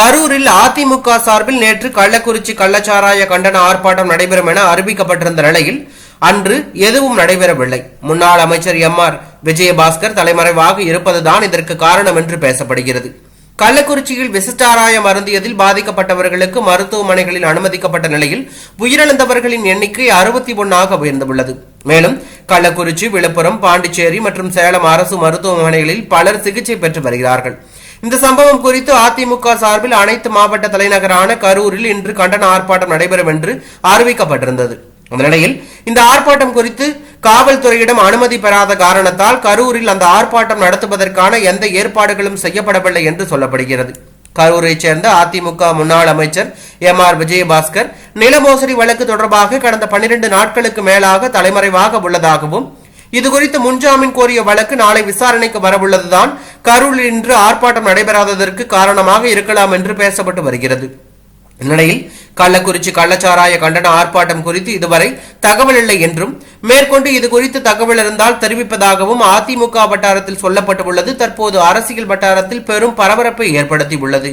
கரூரில் அதிமுக சார்பில் நேற்று கள்ளக்குறிச்சி கள்ளச்சாராய கண்டன ஆர்ப்பாட்டம் நடைபெறும் என அறிவிக்கப்பட்டிருந்த நிலையில் அன்று எதுவும் நடைபெறவில்லை. முன்னாள் அமைச்சர் எம் ஆர் விஜயபாஸ்கர் தலைமறைவாக இருப்பதுதான் இதற்கு காரணம் என்று பேசப்படுகிறது. கள்ளக்குறிச்சியில் விசிட்டாராயம் அருந்தியதில் பாதிக்கப்பட்டவர்களுக்கு மருத்துவமனைகளில் அனுமதிக்கப்பட்ட நிலையில் உயிரிழந்தவர்களின் எண்ணிக்கை அறுபத்தி ஒன்னாக உயர்ந்துள்ளது. மேலும் கள்ளக்குறிச்சி விழுப்புரம் பாண்டிச்சேரி மற்றும் சேலம் அரசு மருத்துவமனைகளில் பலர் சிகிச்சை பெற்று வருகிறார்கள். இந்த சம்பவம் குறித்து அதிமுக சார்பில் அனைத்து மாவட்ட தலைநகரான கரூரில் இன்று கண்டன ஆர்ப்பாட்டம் நடைபெறும் என்று அறிவிக்கப்பட்டிருந்தது. அந்த நிலையில் இந்த ஆர்ப்பாட்டம் குறித்து காவல்துறையிடம் அனுமதி பெறாத காரணத்தால் கரூரில் அந்த ஆர்ப்பாட்டம் நடத்துவதற்கான எந்த ஏற்பாடுகளும் செய்யப்படவில்லை என்று சொல்லப்படுகிறது. கரூரைச் சேர்ந்த அதிமுக முன்னாள் அமைச்சர் எம் ஆர் விஜயபாஸ்கர் நில மோசடி வழக்கு தொடர்பாக கடந்த பன்னிரண்டு நாட்களுக்கு மேலாக தலைமறைவாக உள்ளதாகவும் இதுகுறித்து முன்ஜாமீன் கோரிய வழக்கு நாளை விசாரணைக்கு வரவுள்ளதுதான் கரூரில் இன்று ஆர்ப்பாட்டம் நடைபெறாததற்கு காரணமாக இருக்கலாம் என்று பேசப்பட்டு வருகிறது. இந்நிலையில் கள்ளக்குறிச்சி கள்ளச்சாராய கண்டன ஆர்ப்பாட்டம் குறித்து இதுவரை தகவல் இல்லை என்றும் மேற்கொண்டு இது குறித்து தகவல் இருந்தால் தெரிவிப்பதாகவும் அதிமுக வட்டாரத்தில் சொல்லப்பட்டுள்ளது. தற்போது அரசியல் வட்டாரத்தில் பெரும் பரபரப்பை ஏற்படுத்தியுள்ளது.